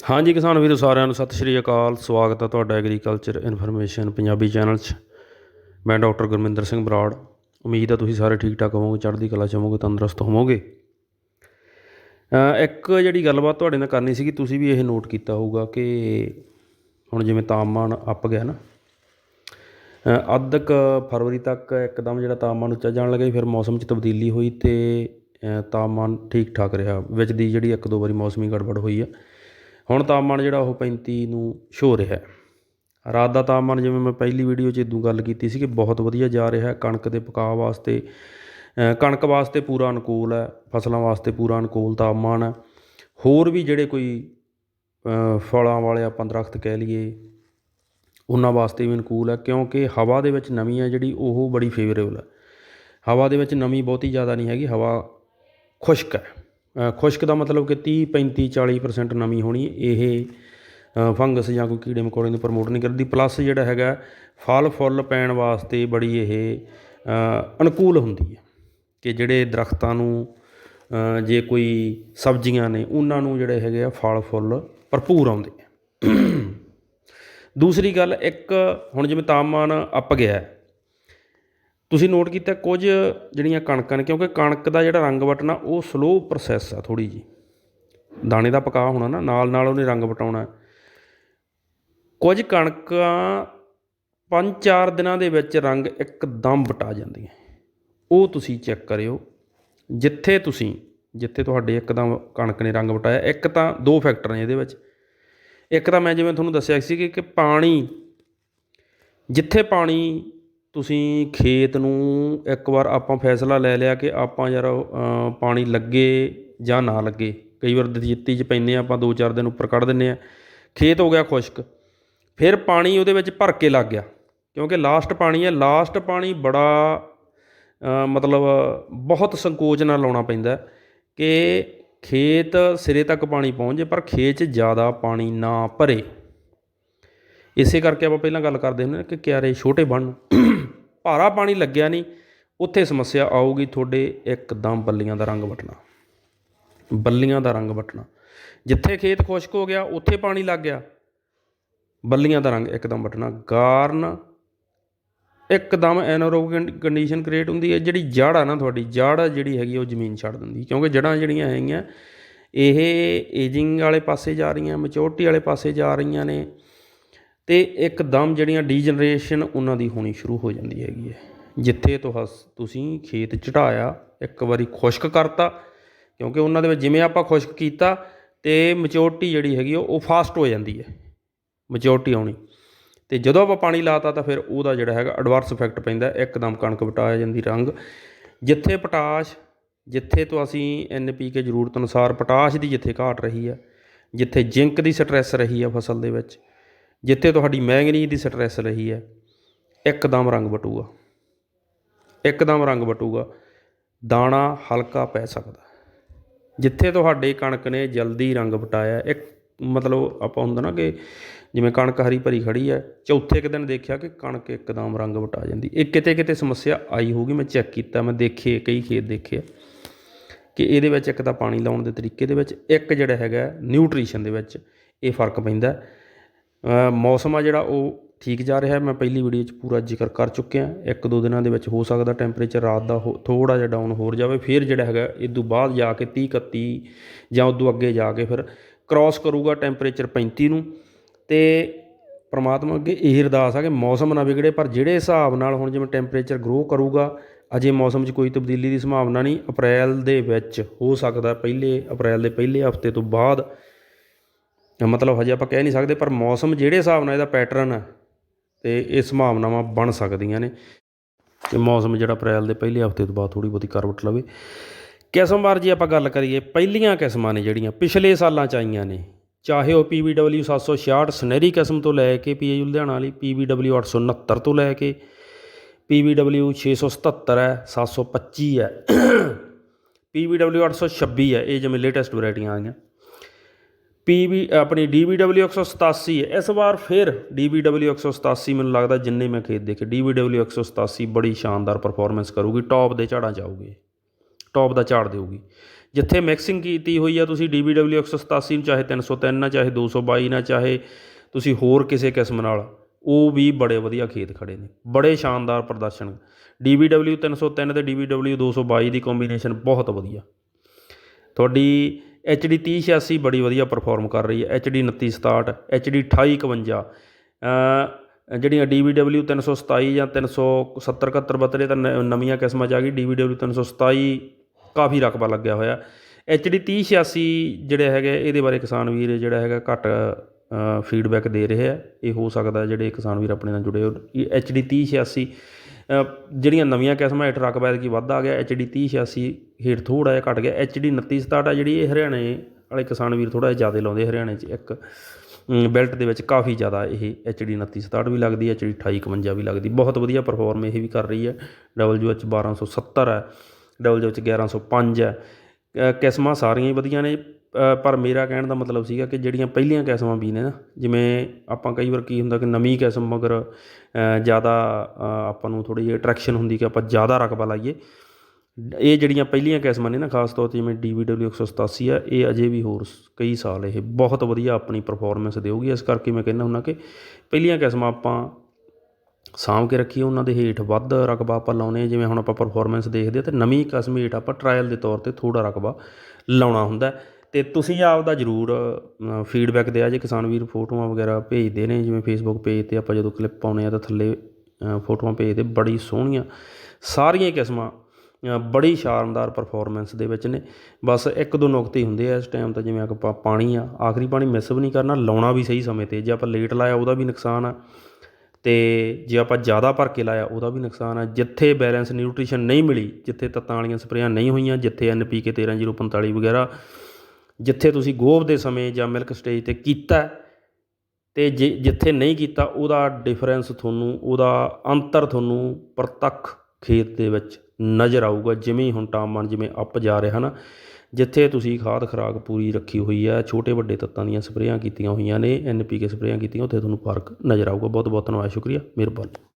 ਹਾਂਜੀ ਕਿਸਾਨ ਵੀਰੋ, ਸਾਰਿਆਂ ਨੂੰ ਸਤਿ ਸ਼੍ਰੀ ਅਕਾਲ। ਸਵਾਗਤ ਹੈ ਤੁਹਾਡਾ ਐਗਰੀਕਲਚਰ ਇਨਫੋਰਮੇਸ਼ਨ ਪੰਜਾਬੀ ਚੈਨਲ 'ਚ। ਮੈਂ ਡਾਕਟਰ ਗੁਰਮਿੰਦਰ ਸਿੰਘ ਬਰਾੜ। ਉਮੀਦ ਹੈ ਤੁਸੀਂ ਸਾਰੇ ਠੀਕ ਠਾਕ ਹੋਵੋਗੇ, ਚੜ੍ਹਦੀ ਕਲਾ 'ਚ ਹੋਵੋਗੇ, ਤੰਦਰੁਸਤ ਹੋਵੋਗੇ। ਇੱਕ ਜਿਹੜੀ ਗੱਲਬਾਤ ਤੁਹਾਡੇ ਨਾਲ ਕਰਨੀ ਸੀਗੀ, ਤੁਸੀਂ ਵੀ ਇਹ ਨੋਟ ਕੀਤਾ ਹੋਊਗਾ ਕਿ ਹੁਣ ਜਿਵੇਂ ਤਾਪਮਾਨ ਅੱਪ ਗਿਆ ਨਾ ਅੱਧ ਕ ਫਰਵਰੀ ਤੱਕ ਇੱਕਦਮ ਜਿਹੜਾ ਤਾਪਮਾਨ ਉੱਚਾ ਜਾਣ ਲੱਗਾ ਫਿਰ ਮੌਸਮ 'ਚ ਤਬਦੀਲੀ ਹੋਈ ਤੇ ਤਾਪਮਾਨ ਠੀਕ ਠਾਕ ਰਿਹਾ। ਵਿੱਚ ਦੀ ਜਿਹੜੀ ਇੱਕ ਦੋ ਵਾਰੀ ਮੌਸਮੀ ਗੜਬੜ ਹੋਈ ਆ। ਹੁਣ ਤਾਪਮਾਨ ਜਿਹੜਾ ਉਹ 35 ਨੂੰ ਛੋ ਰਿਹਾ ਰਾਤ ਦਾ ਤਾਪਮਾਨ ਜਿਵੇਂ ਮੈਂ ਪਹਿਲੀ ਵੀਡੀਓ 'ਚ ਇਦੋਂ ਗੱਲ ਕੀਤੀ ਸੀ ਕਿ ਬਹੁਤ ਵਧੀਆ ਜਾ ਰਿਹਾ ਕਣਕ ਦੇ ਪਕਾਅ ਵਾਸਤੇ ਕਣਕ ਵਾਸਤੇ ਪੂਰਾ ਅਨੁਕੂਲ ਹੈ, ਫਸਲਾਂ ਵਾਸਤੇ ਪੂਰਾ ਅਨੁਕੂਲ ਤਾਪਮਾਨ ਹੈ। ਹੋਰ ਵੀ ਜਿਹੜੇ ਕੋਈ ਫਲਾਂ ਵਾਲੇ ਆਪਾਂ ਦਰਖਤ ਕਹਿ ਲਈਏ, ਉਹਨਾਂ ਵਾਸਤੇ ਵੀ ਅਨੁਕੂਲ ਹੈ, ਕਿਉਂਕਿ ਹਵਾ ਦੇ ਵਿੱਚ ਨਮੀ ਹੈ ਜਿਹੜੀ, ਉਹ ਬੜੀ ਫੇਵਰੇਬਲ ਹੈ। ਹਵਾ ਦੇ ਵਿੱਚ ਨਮੀ ਬਹੁਤੀ ਜ਼ਿਆਦਾ ਨਹੀਂ ਹੈਗੀ, ਹਵਾ ਖੁਸ਼ਕ ਹੈ। ਖੁਸ਼ਕ ਦਾ ਮਤਲਬ ਕਿ 30 35 40% ਨਮੀ ਹੋਣੀ, ਇਹ ਫੰਗਸ ਜਾਂ ਕੋਈ ਕੀੜੇ ਮਕੌੜੇ ਨੂੰ ਪ੍ਰਮੋਟ ਨਹੀਂ ਕਰਦੀ। ਪਲੱਸ ਜਿਹੜਾ ਹੈਗਾ, ਫਲ ਫੁੱਲ ਪੈਣ ਵਾਸਤੇ ਬੜੀ ਇਹ ਅਨੁਕੂਲ ਹੁੰਦੀ ਹੈ ਕਿ ਜਿਹੜੇ ਦਰਖਤਾਂ ਨੂੰ ਜੇ ਕੋਈ ਸਬਜ਼ੀਆਂ ਨੇ, ਉਹਨਾਂ ਨੂੰ ਜਿਹੜੇ ਹੈਗੇ ਆ ਫਲ ਫੁੱਲ ਭਰਪੂਰ ਆਉਂਦੇ। ਆ ਦੂਸਰੀ ਗੱਲ, ਇੱਕ ਹੁਣ ਜਿਵੇਂ ਤਾਪਮਾਨ ਅੱਪ ਗਿਆ ਤੁਸੀਂ ਨੋਟ ਕੀਤਾ ਕੁਝ ਜਿਹੜੀਆਂ ਕਣਕਾਂ ਨੇ, ਕਿਉਂਕਿ ਕਣਕ ਦਾ ਜਿਹੜਾ ਰੰਗ ਵਟਣਾ ਉਹ ਸਲੋ ਪ੍ਰੋਸੈਸ ਆ ਥੋੜ੍ਹੀ ਜੀ ਦਾਣੇ ਦਾ ਪਕਾ ਹੋਣਾ ਨਾ, ਨਾਲ ਨਾਲ ਉਹਨੇ ਰੰਗ ਵਟਾਉਣਾ। ਕੁਝ ਕਣਕਾਂ ਪੰਜ ਚਾਰ ਦਿਨਾਂ ਦੇ ਵਿੱਚ ਰੰਗ ਇੱਕਦਮ ਵਟਾ ਜਾਂਦੀਆਂ। ਉਹ ਤੁਸੀਂ ਚੈੱਕ ਕਰਿਓ। ਜਿੱਥੇ ਤੁਸੀਂ, ਜਿੱਥੇ ਤੁਹਾਡੇ ਇੱਕਦਮ ਕਣਕ ਨੇ ਰੰਗ ਵਟਾਇਆ, ਇੱਕ ਤਾਂ ਦੋ ਫੈਕਟਰ ਨੇ ਇਹਦੇ ਵਿੱਚ। ਇੱਕ ਤਾਂ ਮੈਂ ਜਿਵੇਂ ਤੁਹਾਨੂੰ ਦੱਸਿਆ ਸੀ ਕਿ ਪਾਣੀ, ਜਿੱਥੇ ਪਾਣੀ ਤੁਸੀਂ ਖੇਤ ਨੂੰ ਇੱਕ ਵਾਰ ਆਪਾਂ ਫੈਸਲਾ ਲੈ ਲਿਆ ਕਿ ਆਪਾਂ ਯਾਰ ਪਾਣੀ ਲੱਗੇ ਜਾਂ ਨਾ ਲੱਗੇ। ਕਈ ਵਾਰ ਦਜਿੱਤੀ 'ਚ ਪੈਂਦੇ ਆ ਆਪਾਂ ਦੋ ਚਾਰ ਦਿਨ ਉੱਪਰ ਕੱਢ ਦਿੰਨੇ ਆ ਖੇਤ ਹੋ ਗਿਆ ਖੁਸ਼ਕ। ਫਿਰ ਪਾਣੀ ਉਹਦੇ ਵਿੱਚ ਭਰ ਕੇ ਲੱਗ ਗਿਆ। ਕਿਉਂਕਿ ਲਾਸਟ ਪਾਣੀ ਹੈ ਲਾਸਟ ਪਾਣੀ ਬੜਾ ਮਤਲਬ ਬਹੁਤ ਸੰਕੋਚ ਨਾਲ ਲਾਉਣਾ ਪੈਂਦਾ ਕਿ ਖੇਤ ਸਿਰੇ ਤੱਕ ਪਾਣੀ ਪਹੁੰਚ ਜੇ ਪਰ ਖੇਤ 'ਚ ਜ਼ਿਆਦਾ ਪਾਣੀ ਨਾ ਭਰੇ। ਇਸੇ ਕਰਕੇ ਆਪਾਂ ਪਹਿਲਾਂ ਗੱਲ ਕਰਦੇ ਹੁੰਦੇ ਨੇ ਕਿ ਕਿਆਰੇ ਛੋਟੇ ਬਣਨ। ਭਾਰਾ ਪਾਣੀ ਲੱਗਿਆ ਨਹੀਂ, ਉੱਥੇ ਸਮੱਸਿਆ ਆਊਗੀ ਤੁਹਾਡੇ ਇੱਕਦਮ ਬੱਲੀਆਂ ਦਾ ਰੰਗ ਵਟਣਾ। ਬੱਲੀਆਂ ਦਾ ਰੰਗ ਵਟਣਾ। ਜਿੱਥੇ ਖੇਤ ਖੁਸ਼ਕ ਹੋ ਗਿਆ, ਉੱਥੇ ਪਾਣੀ ਲੱਗ ਗਿਆ। ਬੱਲੀਆਂ ਦਾ ਰੰਗ ਇੱਕਦਮ ਵਟਣਾ। ਗਾਰਨ ਇੱਕਦਮ ਐਨੋਰੋਬ ਕੰਡੀਸ਼ਨ ਕ੍ਰੀਏਟ ਹੁੰਦੀ ਹੈ, ਜਿਹੜੀ ਜੜ ਆ ਨਾ ਤੁਹਾਡੀ ਜੜ ਜਿਹੜੀ ਹੈਗੀ ਉਹ ਜ਼ਮੀਨ ਛੱਡ ਦਿੰਦੀ। ਕਿਉਂਕਿ ਜੜਾਂ ਜਿਹੜੀਆਂ ਹੈਗੀਆਂ, ਇਹ ਏਜਿੰਗ ਵਾਲੇ ਪਾਸੇ ਜਾ ਰਹੀਆਂ ਮੈਚੋਰਟੀ ਵਾਲੇ ਪਾਸੇ ਜਾ ਰਹੀਆਂ ਨੇ। ਤੇ ਇੱਕਦਮ ਜਿਹੜੀਆਂ ਡੀਜਨਰੇਸ਼ਨ ਉਹਨਾਂ ਦੀ ਹੋਣੀ ਸ਼ੁਰੂ ਹੋ ਜਾਂਦੀ ਹੈਗੀ ਹੈ। ਜਿੱਥੇ ਤੁਹਸ ਤੁਸੀਂ ਖੇਤ ਚੜਾਇਆ, ਇੱਕ ਵਾਰੀ ਖੁਸ਼ਕ ਕਰਤਾ, ਕਿਉਂਕਿ ਉਹਨਾਂ ਦੇ ਵਿੱਚ ਜਿਵੇਂ ਆਪਾਂ ਖੁਸ਼ਕ ਕੀਤਾ ਤੇ ਮੈਚੋਰਟੀ ਜਿਹੜੀ ਹੈਗੀ ਉਹ ਉਹ ਫਾਸਟ ਹੋ ਜਾਂਦੀ ਹੈ ਮੈਚੋਰਟੀ ਆਉਣੀ। ਤੇ ਜਦੋਂ ਆਪਾਂ ਪਾਣੀ ਲਾਤਾ ਤਾਂ ਫਿਰ ਉਹਦਾ ਜਿਹੜਾ ਹੈਗਾ ਐਡਵਰਸ ਇਫੈਕਟ ਪੈਂਦਾ ਇੱਕਦਮ ਕਣਕ ਵਟਾ ਜਾਂਦੀ ਰੰਗ। ਜਿੱਥੇ ਪੋਟਾਸ਼, ਜਿੱਥੇ ਤੋਂ ਅਸੀਂ ਐਨਪੀਕੇ ਜ਼ਰੂਰਤ ਅਨੁਸਾਰ ਪੋਟਾਸ਼ ਦੀ ਜਿੱਥੇ ਘਾਟ ਰਹੀ ਹੈ, ਜਿੱਥੇ ਜ਼ਿੰਕ ਦੀ ਸਟ੍ਰੈਸ ਰਹੀ ਹੈ ਫਸਲ ਦੇ ਵਿੱਚ ਜਿੱਥੇ ਤੁਹਾਡੀ ਮੈਂਗਨੀਜ਼ ਦੀ ਸਟ੍ਰੈਸ ਰਹੀ ਹੈ, ਇੱਕਦਮ ਰੰਗ ਵਟੂਗਾ ਇੱਕਦਮ ਰੰਗ ਵਟੂਗਾ ਦਾਣਾ ਹਲਕਾ ਪੈ ਸਕਦਾ। ਜਿੱਥੇ ਤੁਹਾਡੇ ਕਣਕ ਨੇ ਜਲਦੀ ਰੰਗ ਵਟਾਇਆ, ਇੱਕ ਮਤਲਬ ਆਪਾਂ ਹੁੰਦਾ ਨਾ ਕਿ ਜਿਵੇਂ ਕਣਕ ਹਰੀ ਭਰੀ ਖੜੀ ਹੈ, ਚੌਥੇ ਕੁ ਦਿਨ ਦੇਖਿਆ ਕਿ ਕਣਕ ਇੱਕਦਮ ਰੰਗ ਵਟਾ ਜਾਂਦੀ। ਇਹ ਕਿਤੇ ਕਿਤੇ ਸਮੱਸਿਆ ਆਈ ਹੋਊਗੀ, ਮੈਂ ਚੈੱਕ ਕੀਤਾ, ਮੈਂ ਦੇਖੇ, ਕਈ ਖੇਤ ਦੇਖੇ ਆ ਕਿ ਇਹਦੇ ਵਿੱਚ ਇੱਕ ਤਾਂ ਪਾਣੀ ਲਾਉਣ ਦੇ ਤਰੀਕੇ ਦੇ ਵਿੱਚ, ਇੱਕ ਜਿਹੜਾ ਹੈਗਾ ਨਿਊਟ੍ਰੀਸ਼ਨ ਦੇ ਵਿੱਚ ਇਹ ਫ਼ਰਕ ਪੈਂਦਾ ਮੌਸਮ ਆ ਜਿਹੜਾ ਉਹ ਠੀਕ ਜਾ ਰਿਹਾ ਮੈਂ ਪਹਿਲੀ ਵੀਡੀਓ 'ਚ ਪੂਰਾ ਜ਼ਿਕਰ ਕਰ ਚੁੱਕਿਆ ਇੱਕ ਦੋ ਦਿਨਾਂ ਦੇ ਵਿੱਚ ਹੋ ਸਕਦਾ ਟੈਂਪਰੇਚਰ ਰਾਤ ਦਾ ਥੋੜਾ ਜਿਹਾ ਡਾਊਨ ਹੋਰ ਜਾਵੇ। ਫਿਰ ਜਿਹੜਾ ਹੈਗਾ, ਇਹ ਤੋਂ ਬਾਅਦ ਜਾ ਕੇ 30 31 ਜਾਂ ਉਦੋਂ ਅੱਗੇ ਜਾ ਕੇ ਫਿਰ ਕ੍ਰਾਸ ਕਰੂਗਾ ਟੈਂਪਰੇਚਰ 35 ਨੂੰ। ਤੇ ਪਰਮਾਤਮਾ ਅੱਗੇ ਇਹ ਅਰਦਾਸ ਆ ਕਿ ਮੌਸਮ ਨਾ ਵਿਗੜੇ, ਪਰ ਜਿਹੜੇ ਹਿਸਾਬ ਨਾਲ ਹੁਣ ਜਿਵੇਂ ਟੈਂਪਰੇਚਰ ਗਰੋ ਕਰੂਗਾ, ਅਜੇ ਮੌਸਮ 'ਚ ਕੋਈ ਤਬਦੀਲੀ ਦੀ ਸੰਭਾਵਨਾ ਨਹੀਂ। ਅਪ੍ਰੈਲ ਦੇ ਵਿੱਚ ਹੋ ਸਕਦਾ, ਪਹਿਲੇ ਅਪ੍ਰੈਲ ਦੇ ਪਹਿਲੇ ਹਫ਼ਤੇ ਤੋਂ ਬਾਅਦ ਮਤਲਬ ਹਜੇ ਆਪਾਂ ਕਹਿ ਨਹੀਂ ਸਕਦੇ, ਪਰ ਮੌਸਮ ਜਿਹੜੇ ਹਿਸਾਬ ਨਾਲ ਇਹਦਾ ਪੈਟਰਨ ਹੈ ਤੇ ਇਹ ਸੰਭਾਵਨਾਵਾਂ ਬਣ ਸਕਦੀਆਂ ਨੇ। ਕਿ ਮੌਸਮ ਜਿਹੜਾ ਅਪ੍ਰੈਲ ਦੇ ਪਹਿਲੇ ਹਫ਼ਤੇ ਤੋਂ ਬਾਅਦ ਥੋੜੀ ਬਹੁਤੀ ਕਰਵਟ ਲਵੇ। ਕਿਸਮਵਾਰ ਜੀ ਆਪਾਂ ਗੱਲ ਕਰੀਏ, ਪਹਿਲੀਆਂ ਕਿਸਮਾਂ ਨੇ ਜਿਹੜੀਆਂ ਪਿਛਲੇ ਸਾਲਾਂ ਚ ਆਈਆਂ ਨੇ। ਚਾਹੇ ਉਹ PVW 766 ਸੁਨਹਿਰੀ ਕਿਸਮ ਤੋਂ ਲੈ ਕੇ PAU ਲੁਧਿਆਣਾ ਵਾਲੀ PVW 869 ਤੋਂ ਲੈ ਕੇ PVW 677 ਹੈ 725 ਹੈ। PVW 826 ਹੈ, ਇਹ ਜਿਵੇਂ ਲੇਟੈਸਟ ਵੈਰਾਈਟੀਆਂ ਆਈਆਂ। ਪੀਵੀ ਆਪਣੀ DVW 187 ਹੈ। ਇਸ ਵਾਰ ਫਿਰ DVW 187 ਮੈਨੂੰ ਲੱਗਦਾ ਜਿੰਨੇ ਮੈਂ ਖੇਤ ਦੇਖੇ DVW 187 ਬੜੀ ਸ਼ਾਨਦਾਰ ਪਰਫਾਰਮੈਂਸ ਕਰੂਗੀ। ਟੌਪ ਦੇ ਝਾੜਾਂ 'ਚ ਆਊਗੀ। ਟੌਪ ਦਾ ਝਾੜ ਦੇਊਗੀ। ਜਿੱਥੇ ਮਿਕਸਿੰਗ ਕੀਤੀ ਹੋਈ ਆ, ਤੁਸੀਂ DBW 187 ਨੂੰ ਚਾਹੇ 303 ਨਾਲ, ਚਾਹੇ 222 ਨਾਲ, ਚਾਹੇ ਤੁਸੀਂ ਹੋਰ ਕਿਸੇ ਕਿਸਮ ਨਾਲ, ਉਹ ਵੀ ਬੜੇ ਵਧੀਆ ਖੇਤ ਖੜੇ ਨੇ। ਬੜੇ ਸ਼ਾਨਦਾਰ ਪ੍ਰਦਰਸ਼ਨ। DBW 303 ਤੇ DBW 222 ਦੀ ਕੰਬੀਨੇਸ਼ਨ ਬਹੁਤ ਵਧੀਆ। ਤੁਹਾਡੀ HD 3086 ਬੜੀ ਵਧੀਆ ਪਰਫਾਰਮ ਕਰ ਰਹੀ ਹੈ HD 2967 ਡੀ 2851 ਅ ਜਿਹੜੀਆਂ DBW 327 ਜਾਂ 370 71 72 ਤਾਂ ਨ- ਨਵੀਆਂ ਕਿਸਮਾਂ 'ਚ ਆ ਗਈ DBW 327 ਕਾਫੀ ਰਕਬਾ ਲੱਗਿਆ ਹੋਇਆ। HD 3086 ਜਿਹੜੇ ਹੈਗੇ ਇਹਦੇ ਬਾਰੇ ਕਿਸਾਨ ਵੀਰ ਜਿਹੜਾ ਹੈਗਾ ਘੱਟ ਫੀਡਬੈਕ ਦੇ ਰਹੇ ਆ ਇਹ ਹੋ ਸਕਦਾ ਜਿਹੜੇ ਕਿਸਾਨ ਵੀਰ ਆਪਣੇ ਨਾਲ ਜੁੜੇ ਹੋ ਡੀ 3086 ਅ, ਜਿਹੜੀਆਂ ਨਵੀਆਂ ਕਿਸਮਾਂ ਹੇਠ ਰਕਬਾ ਕੀ ਵੱਧ ਆ ਗਿਆ HD 3086 ਹੇਠ ਥੋੜਾ ਜਿਹਾ ਘਟ ਗਿਆ। HD 2967 ਆ ਜਿਹੜੀ ਇਹ ਹਰਿਆਣੇ ਵਾਲੇ ਕਿਸਾਨ ਵੀਰ ਥੋੜਾ ਜਿਹਾ ਜ਼ਿਆਦਾ ਲਾਉਂਦੇ ਹਰਿਆਣੇ 'ਚ ਇੱਕ ਬੈਲਟ ਦੇ ਵਿੱਚ ਕਾਫੀ ਜ਼ਿਆਦਾ ਇਹ HD 2967 ਵੀ ਲੱਗਦੀ ਹੈ HD 2851 ਵੀ ਲੱਗਦੀ। ਬਹੁਤ ਵਧੀਆ ਪਰਫਾਰਮ ਇਹ ਵੀ ਕਰ ਰਹੀ ਹੈ। WH 1270 ਹੈ WH 1105 ਹੈ। ਕਿਸਮਾਂ ਸਾਰੀਆਂ ਹੀ ਵਧੀਆ ਨੇ। ਪਰ ਮੇਰਾ ਕਹਿਣ ਦਾ ਮਤਲਬ ਸੀਗਾ ਕਿ ਜਿਹੜੀਆਂ ਪਹਿਲੀਆਂ ਕਿਸਮਾਂ ਵੀ ਨੇ ਨਾ, ਜਿਵੇਂ ਆਪਾਂ ਕਈ ਵਾਰ ਕੀ ਹੁੰਦਾ ਕਿ ਨਵੀਂ ਕਿਸਮ ਮਗਰ ਜ਼ਿਆਦਾ ਆਪਾਂ ਨੂੰ ਥੋੜ੍ਹੀ ਜਿਹੀ ਅਟਰੈਕਸ਼ਨ ਹੁੰਦੀ ਕਿ ਆਪਾਂ ਜ਼ਿਆਦਾ ਰਕਬਾ ਲਾਈਏ। ਇਹ ਜਿਹੜੀਆਂ ਪਹਿਲੀਆਂ ਕਿਸਮਾਂ ਨੇ ਨਾ, ਖਾਸ ਤੌਰ ਤੇ ਜਿਵੇਂ DBW 187 ਆ, ਇਹ ਅਜੇ ਵੀ ਹੋਰ ਸ- ਕਈ ਸਾਲ ਇਹ ਬਹੁਤ ਵਧੀਆ ਆਪਣੀ ਪਰਫਾਰਮੈਂਸ ਦੇਊਗੀ। ਇਸ ਕਰਕੇ ਮੈਂ ਕਹਿੰਦਾ ਹੁੰਦਾ ਕਿ ਪਹਿਲੀਆਂ ਕਿਸਮਾਂ ਆਪਾਂ ਸਾਂਭ ਕੇ ਰੱਖੀਏ, ਉਹਨਾਂ ਦੇ ਹੇਠ ਵੱਧ ਰਕਬਾ ਆਪਾਂ ਲਾਉਨੇ ਜਿਵੇਂ ਹੁਣ ਆਪਾਂ ਪਰਫਾਰਮੈਂਸ ਦੇਖਦੇ ਆ ਤੇ ਨਵੀਂ ਕਿਸਮ ਹੇਠ ਆਪਾਂ ਟਰਾਇਲ ਦੇ ਤੌਰ ਤੇ ਥੋੜਾ ਰਕਬਾ ਲਾਉਣਾ ਹੁੰਦਾ। ਅਤੇ ਤੁਸੀਂ ਆਪਦਾ ਜਰੂਰ ਫੀਡਬੈਕ ਦਿਆ ਜੇ ਕਿਸਾਨ ਵੀਰ ਫੋਟੋਆਂ ਵਗੈਰਾ ਭੇਜਦੇ ਨੇ, ਜਿਵੇਂ ਫੇਸਬੁੱਕ ਪੇਜ ਤੇ ਆਪਾਂ ਜਦੋਂ ਕਲਿੱਪ ਪਾਉਂਦੇ ਹਾਂ ਤਾਂ ਥੱਲੇ ਫੋਟੋਆਂ ਭੇਜਦੇ ਬੜੀ ਸੋਹਣੀਆਂ, ਸਾਰੀਆਂ ਕਿਸਮਾਂ ਬੜੀ ਸ਼ਾਨਦਾਰ ਪਰਫਾਰਮੈਂਸ ਦੇ ਵਿੱਚ ਨੇ। ਬਸ ਇੱਕ ਦੋ ਨੁਕਤੇ ਹੁੰਦੇ ਆ ਇਸ ਟਾਈਮ ਤਾਂ ਜਿਵੇਂ ਆਪਾਂ ਪਾਣੀ ਆ, ਆਖਰੀ ਪਾਣੀ ਮਿਸ ਵੀ ਨਹੀਂ ਕਰਨਾ, ਲਾਉਣਾ ਵੀ ਸਹੀ ਸਮੇਂ ਤੇ। ਜੇ ਆਪਾਂ ਲੇਟ ਲਾਇਆ ਉਹਦਾ ਵੀ ਨੁਕਸਾਨ ਆ, ਤੇ ਜੇ ਆਪਾਂ ਜ਼ਿਆਦਾ ਭਰ ਕੇ ਲਾਇਆ ਉਹਦਾ ਵੀ ਨੁਕਸਾਨ ਆ। ਜਿੱਥੇ ਬੈਲੈਂਸ ਨਿਊਟ੍ਰੀਸ਼ਨ ਨਹੀਂ ਮਿਲੀ, ਜਿੱਥੇ ਤੱਤਾਂ ਵਾਲੀਆਂ ਸਪਰੇਆਂ ਨਹੀਂ ਹੋਈਆਂ, ਜਿੱਥੇ NPK 13045 ਵਗੈਰਾ ਜਿੱਥੇ ਤੁਸੀਂ ਗੋਭ ਦੇ ਸਮੇਂ ਜਾਂ ਮਿਲਕ ਸਟੇਜ ਤੇ ਕੀਤਾ ਹੈ, ਤੇ ਜੇ ਜਿੱਥੇ ਨਹੀਂ ਕੀਤਾ ਉਹਦਾ ਡਿਫਰੈਂਸ ਤੁਹਾਨੂੰ ਉਹਦਾ ਅੰਤਰ ਤੁਹਾਨੂੰ ਪ੍ਰਤੱਖ ਖੇਤ ਦੇ ਵਿੱਚ ਨਜ਼ਰ ਆਊਗਾ। ਜਿਵੇਂ ਹੁਣ ਤਾਪਮਾਨ ਜਿਵੇਂ ਅੱਪ ਜਾ ਰਿਹਾ ਨਾ ਜਿੱਥੇ ਤੁਸੀਂ ਖਾਦ ਖੁਰਾਕ ਪੂਰੀ ਰੱਖੀ ਹੋਈ ਹੈ ਛੋਟੇ ਵੱਡੇ ਤੱਤਾਂ ਦੀਆਂ ਸਪਰੇਆਂ ਕੀਤੀਆਂ ਹੋਈਆਂ ਨੇ ਐਨਪੀਕੇ ਸਪਰੇਆਂ ਕੀਤੀਆਂ ਉੱਥੇ ਤੁਹਾਨੂੰ ਫ਼ਰਕ ਨਜ਼ਰ ਆਊਗਾ। ਬਹੁਤ ਬਹੁਤ ਧੰਨਵਾਦ ਸ਼ੁਕਰੀਆ ਮਿਹਰਬਾਨੀ।